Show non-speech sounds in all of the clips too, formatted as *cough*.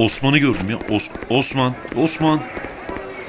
Osman'ı gördüm ya. Os Osman. Osman.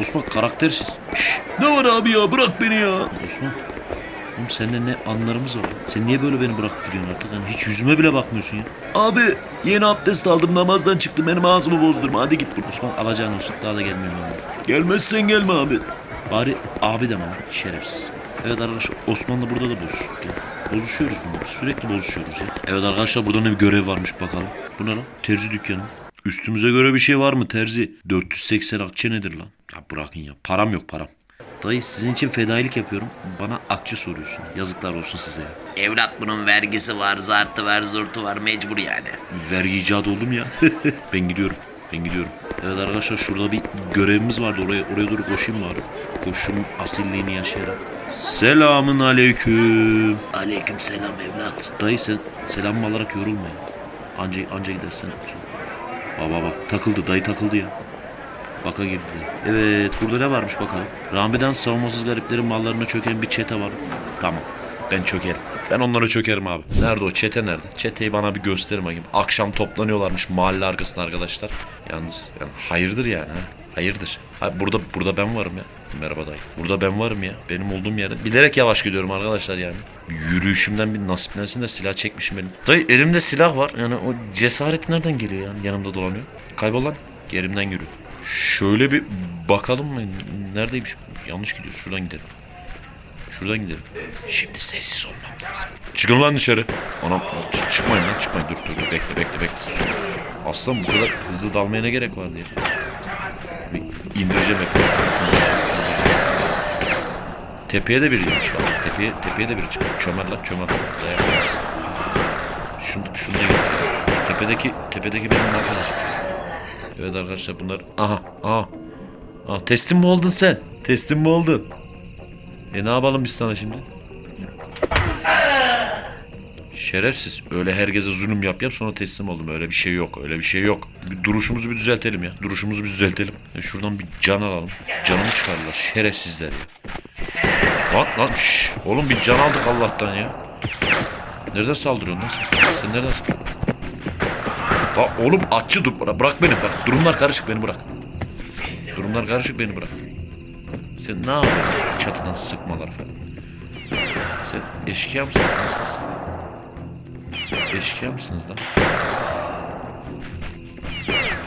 Osman karaktersiz. Şş, ne var abi ya bırak beni ya. Osman. Oğlum sende ne anlarımız var? Sen niye böyle beni bırakıp gidiyorsun artık? Hani hiç yüzüme bile bakmıyorsun ya. Abi yeni abdest aldım namazdan çıktım benim ağzımı bozdurma hadi git. Osman alacağın olsun daha da gelmiyorum yanına. Gelmezsen gelme abi. Bari abi deme lan şerefsiz. Evet arkadaşlar Osman'la burada da bozuştuk ya. Bozuşuyoruz bunlar. Sürekli bozuşuyoruz ya. Evet arkadaşlar burada ne bir görev varmış bakalım. Bu ne lan? Terzi dükkanı. Üstümüze göre bir şey var mı terzi? 480 akçe nedir lan? Ya bırakın ya. Param yok param. Dayı sizin için fedailik yapıyorum. Bana akçe soruyorsun. Yazıklar olsun size ya. Evlat bunun vergisi var, zartı var, zurtu var mecbur yani. Vergi icat oldum ya. *laughs* ben gidiyorum. Ben gidiyorum. Evet arkadaşlar şurada bir görevimiz vardı. Oraya oraya doğru koşayım bari. Şu koşunun asilliğini yaşayarak. Selamın aleyküm. Aleyküm selam evlat. Dayı sen selam alarak yorulma ya. Anca, anca gidersen. Baba bak takıldı dayı takıldı ya. Baka girdi. Evet burada ne varmış bakalım. Rami'den savunmasız gariplerin mallarına çöken bir çete var. Tamam ben çökerim. Ben onlara çökerim abi. Nerede o çete nerede? Çeteyi bana bir gösterin bakayım. Akşam toplanıyorlarmış mahalle arkasında arkadaşlar. Yalnız yani hayırdır yani ha. Hayırdır. Ha, burada burada ben varım ya. Merhaba dayı. Burada ben varım ya. Benim olduğum yerde. Bilerek yavaş gidiyorum arkadaşlar yani. Yürüyüşümden bir nasiplensin de silah çekmişim benim. Dayı elimde silah var. Yani o cesaret nereden geliyor yani yanımda dolanıyor. Kaybol lan. Yerimden yürü. Şöyle bir bakalım mı? Neredeymiş? Yanlış gidiyoruz. Şuradan gidelim. Şuradan gidelim. Şimdi sessiz olmam lazım. Çıkın lan dışarı. Anam çıkmayın lan çıkmayın. Dur dur dur bekle bekle bekle. Aslan bu kadar hızlı dalmaya ne gerek vardı ya? Bir indireceğim hep. Tepeye de biri gelmiş bak. Tepeye, tepeye de biri çıkmış. Çömel lan çömel. Dayanmayacağız. Şunu, şunu da. Şu Tepedeki, tepedeki benim arkadaş. Evet arkadaşlar bunlar... Aha aha. Aha teslim mi oldun sen? Teslim mi oldun? E ne yapalım biz sana şimdi? Şerefsiz. Öyle herkese zulüm yap yap sonra teslim oldum. Öyle bir şey yok. Öyle bir şey yok. Bir duruşumuzu bir düzeltelim ya. Duruşumuzu bir düzeltelim. E şuradan bir can alalım. Canımı çıkardılar. Şerefsizler ya. Lan lan şşş. Oğlum bir can aldık Allah'tan ya. Nereden saldırıyorsun lan sen? Sen nereden saldırıyorsun? La oğlum atçı dur. Bırak, bırak beni bak. Durumlar karışık beni bırak. Durumlar karışık beni bırak. Sen ne yapıyorsun? Çatıdan sıkmalar falan. Sen eşkıya lan siz? Eşkıya mısınız lan?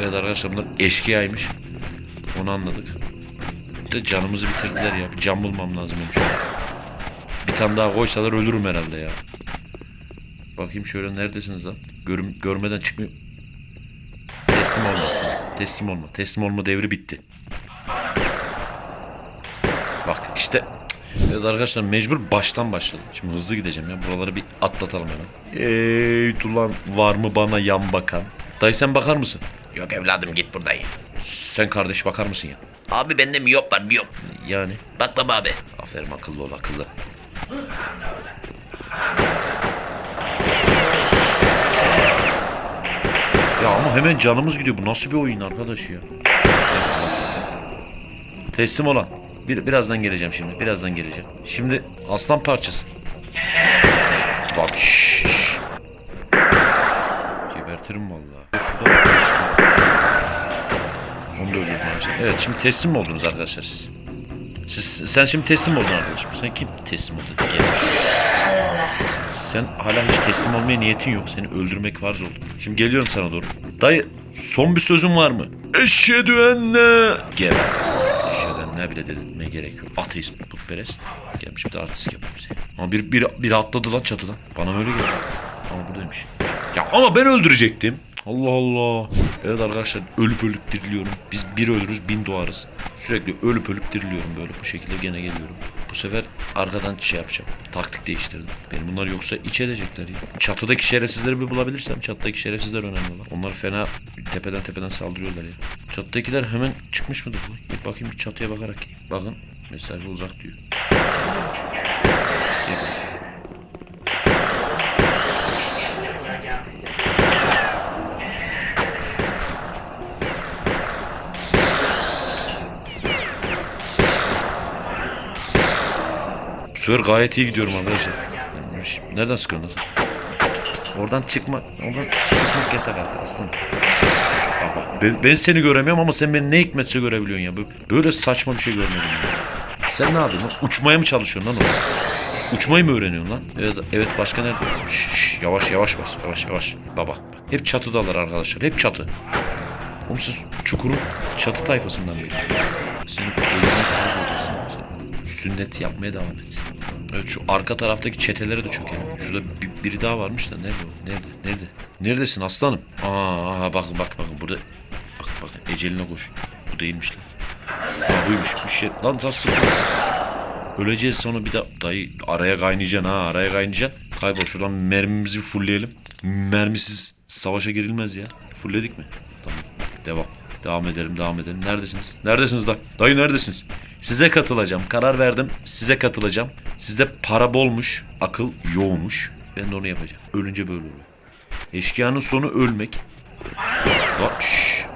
Evet arkadaşlar bunlar eşkıyaymış. Onu anladık. Bir de canımızı bitirdiler ya. Bir can bulmam lazım. Bir tane daha koysalar ölürüm herhalde ya. Bakayım şöyle neredesiniz lan? Görüm, görmeden çıkmıyor. Teslim olmasın. Teslim olma. Teslim olma devri bitti. Bak işte Evet arkadaşlar mecbur baştan başladım. Şimdi hızlı gideceğim ya. Buraları bir atlatalım hemen. Ey ulan var mı bana yan bakan? Dayı sen bakar mısın? Yok evladım git buradan ya. Sen kardeş bakar mısın ya? Abi bende miyop var miyop. Yani. Bak baba abi. Aferin akıllı ol akıllı. Ya ama hemen canımız gidiyor. Bu nasıl bir oyun arkadaş ya? Teslim olan. Bir, birazdan geleceğim şimdi. Birazdan geleceğim. Şimdi aslan parçası. Lan şşş. Gebertirim vallahi. Şurada Onu da öldürdüm arkadaşlar. Evet şimdi teslim mi oldunuz arkadaşlar siz? Siz, sen şimdi teslim oldun arkadaşım. Sen kim teslim oldun? Gel. Sen hala hiç teslim olmaya niyetin yok. Seni öldürmek farz oldu. Şimdi geliyorum sana doğru. Dayı son bir sözün var mı? Eşhedü enne. Gel. Bile dedirtmeye gerek yok. Ateist putperest. Gelmiş bir de artist yapıyor bize. Ama bir, bir, bir atladı lan çatıdan. Bana öyle geldi. Ama buradaymış. Ya ama ben öldürecektim. Allah Allah. Evet arkadaşlar ölüp ölüp diriliyorum. Biz bir ölürüz bin doğarız. Sürekli ölüp ölüp diriliyorum böyle bu şekilde gene geliyorum. Sefer arkadan şey yapacağım. Taktik değiştirdim. Benim bunlar yoksa iç edecekler ya. Çatıdaki şerefsizleri bir bulabilirsem çatıdaki şerefsizler önemli olan. Onlar fena tepeden tepeden saldırıyorlar ya. Çatıdakiler hemen çıkmış mıdır? Bir bakayım bir çatıya bakarak gideyim. Bakın mesafe uzak diyor. Sefer gayet iyi gidiyorum arkadaşlar. Nereden sıkıyorsun lan? Oradan çıkmak, oradan çıkmak yasak arkadaşlar. Bak bak. Ben, ben seni göremiyorum ama sen beni ne hikmetse görebiliyorsun ya. Böyle, saçma bir şey görmedim ya. Sen ne yapıyorsun? Uçmaya mı çalışıyorsun lan orada? Uçmayı mı öğreniyorsun lan? Evet, evet başka nerede? Şş, yavaş yavaş bas. Yavaş yavaş. Baba. Hep çatıdalar arkadaşlar. Hep çatı. Oğlum siz çukurun çatı tayfasından biri. Senin olacaksın. Sen sünnet yapmaya devam et. Evet şu arka taraftaki çetelere de çökelim. Şurada bir- biri daha varmış da nerede o? Nerede? Nerede? Neredesin aslanım? Aa, bakın bak bakın burada. Bak bakın eceline koş. Bu değilmiş lan. Ha, buymuş. Bir şey. Lan lan sıkı. Öleceğiz sonra bir daha dayı araya kaynayacaksın ha araya kaynayacaksın. Kaybol şuradan mermimizi fullleyelim. Mermisiz savaşa girilmez ya. Fullledik mi? Tamam. Devam. Devam edelim devam edelim. Neredesiniz? Neredesiniz dayı? Dayı neredesiniz? Size katılacağım. Karar verdim. Size katılacağım. Sizde para bolmuş. Akıl yoğmuş. Ben de onu yapacağım. Ölünce böyle oluyor. Eşkıyanın sonu ölmek. Bak şşş.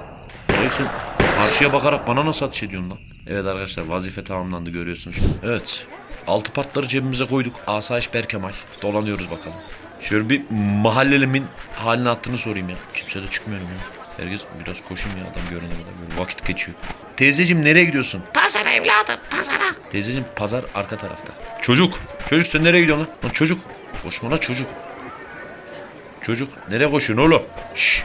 Karşıya bakarak bana nasıl ateş ediyorsun lan? Evet arkadaşlar vazife tamamlandı görüyorsunuz. Evet. Altı partları cebimize koyduk. Asayiş Berkemal. Dolanıyoruz bakalım. Şöyle bir mahallelimin halini attığını sorayım ya. Kimse de çıkmıyorum ya. Herkes biraz koşayım ya adam görene kadar böyle vakit geçiyor. Teyzeciğim nereye gidiyorsun? Pazara evladım pazara. Teyzeciğim pazar arka tarafta. Çocuk. Çocuk sen nereye gidiyorsun lan? Lan çocuk. Koşma lan çocuk. Çocuk. Nereye koşuyorsun oğlum? Şşş.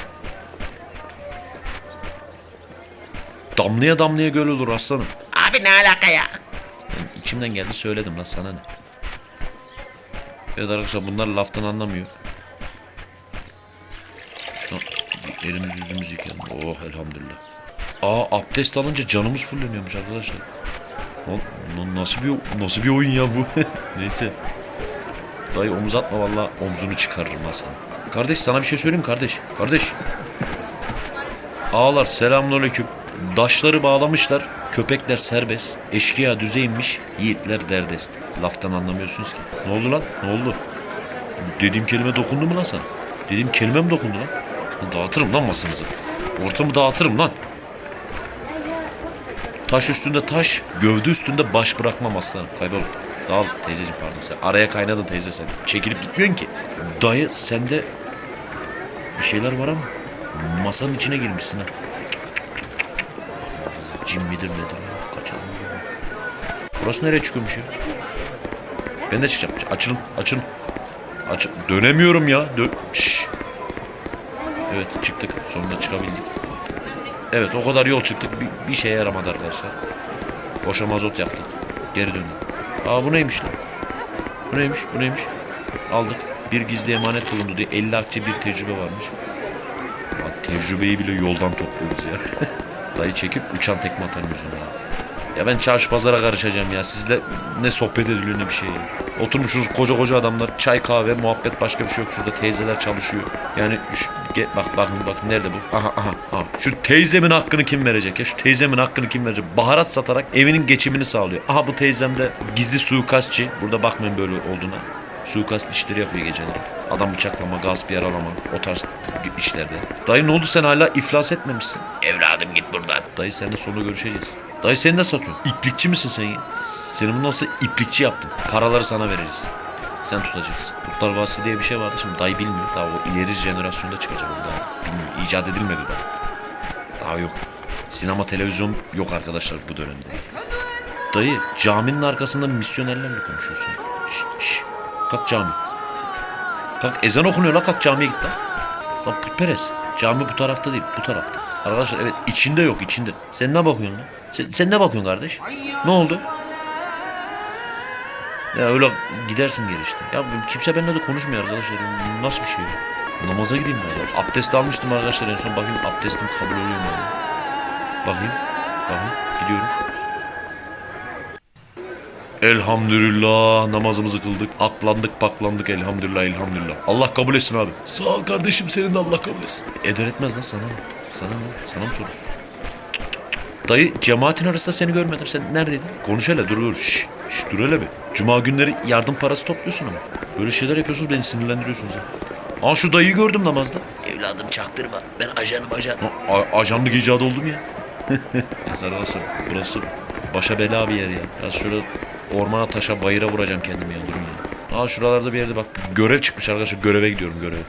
Damlaya damlaya göl olur aslanım. Abi ne alaka ya? Ben içimden geldi söyledim lan sana ne? Evet arkadaşlar bunlar laftan anlamıyor. Elimiz yüzümüz yıkayalım. Oh elhamdülillah. Aa abdest alınca canımız fulleniyormuş arkadaşlar. Nasıl bir nasıl bir oyun ya bu? *laughs* Neyse. Dayı omuz atma valla omzunu çıkarırım ha sana. Kardeş sana bir şey söyleyeyim kardeş. Kardeş. Ağlar selamünaleyküm. Daşları bağlamışlar. Köpekler serbest. Eşkıya düze inmiş. Yiğitler derdest. Laftan anlamıyorsunuz ki. Ne oldu lan? Ne oldu? Dediğim kelime dokundu mu lan sana? Dediğim kelime mi dokundu lan? Dağıtırım lan masanızı. Ortamı dağıtırım lan. Taş üstünde taş, gövde üstünde baş bırakmam aslanım. Kaybol. Dağıl teyzeciğim pardon sen. Araya kaynadın teyze sen. Çekilip gitmiyorsun ki. Dayı sende bir şeyler var ama masanın içine girmişsin ha. Cin midir nedir ya? Kaçalım. Burası nereye çıkıyormuş ya? Ben de çıkacağım. Açılın, açılın. Aç Dönemiyorum ya. Dön. Şşş. Evet çıktık. Sonunda çıkabildik. Evet o kadar yol çıktık. Bir, bir şeye yaramadı arkadaşlar. Boşa mazot yaktık. Geri döndük. Aa bu neymiş lan? Bu neymiş? Bu neymiş? Aldık. Bir gizli emanet bulundu diye 50 akçe bir tecrübe varmış. Lan tecrübeyi bile yoldan topluyoruz ya. *laughs* Dayı çekip uçan tekme atarım yüzüne. Ya ben çarşı pazara karışacağım ya. Sizle ne sohbet ediliyor ne bir şey ya. Oturmuşuz koca koca adamlar. Çay kahve muhabbet başka bir şey yok. Şurada teyzeler çalışıyor. Yani şu, ge- bak bakın bak nerede bu? Aha aha aha. Şu teyzemin hakkını kim verecek ya? Şu teyzemin hakkını kim verecek? Baharat satarak evinin geçimini sağlıyor. Aha bu teyzem de gizli suikastçı. Burada bakmayın böyle olduğuna. Suikast işleri yapıyor geceleri. Adam bıçaklama, gasp yaralama o tarz işlerde. Dayı ne oldu sen hala iflas etmemişsin. Evladım git buradan. Dayı seninle sonra görüşeceğiz. Dayı sen ne satıyorsun? İplikçi misin sen ya? Seni bunu nasıl iplikçi yaptım? Paraları sana vereceğiz. Sen tutacaksın. Kurtlar Vadisi diye bir şey vardı şimdi dayı bilmiyor. Daha o ileri jenerasyonda çıkacak o daha bilmiyor. İcat edilmedi daha. Daha yok. Sinema televizyon yok arkadaşlar bu dönemde. Dayı caminin arkasında misyonerlerle konuşuyorsun. Şş, şş. Kalk cami. Kalk ezan okunuyor la kalk camiye git lan. Lan putperest. Cami bu tarafta değil bu tarafta. Arkadaşlar evet içinde yok içinde. Sen ne bakıyorsun lan? Sen, sen ne bakıyorsun kardeş? Ne oldu? Ya öyle gidersin geri işte. Ya kimse benimle de konuşmuyor arkadaşlar. Nasıl bir şey? Namaza gideyim bari. Abdest almıştım arkadaşlar en son bakayım abdestim kabul oluyor mu? Bakayım. Bakayım. Gidiyorum. Elhamdülillah namazımızı kıldık. Aklandık paklandık elhamdülillah elhamdülillah. Allah kabul etsin abi. Sağ ol kardeşim senin de Allah kabul etsin. Eder etmez lan sana ne? Sana ne? Sana mı soruyorsun? Dayı cemaatin arasında seni görmedim. Sen neredeydin? Konuş hele dur dur. Şş, şş, dur hele bir. Cuma günleri yardım parası topluyorsun ama. Böyle şeyler yapıyorsunuz beni sinirlendiriyorsunuz ya. Aa şu dayıyı gördüm namazda. Evladım çaktırma. Ben ajanım ajan. Ha, a- ajanlık icat oldu mu ya? *laughs* Neyse arkadaşlar burası başa bela bir yer ya. Biraz şöyle ormana taşa bayıra vuracağım kendimi ya durun ya. Aa şuralarda bir yerde bak görev çıkmış arkadaşlar göreve gidiyorum göreve.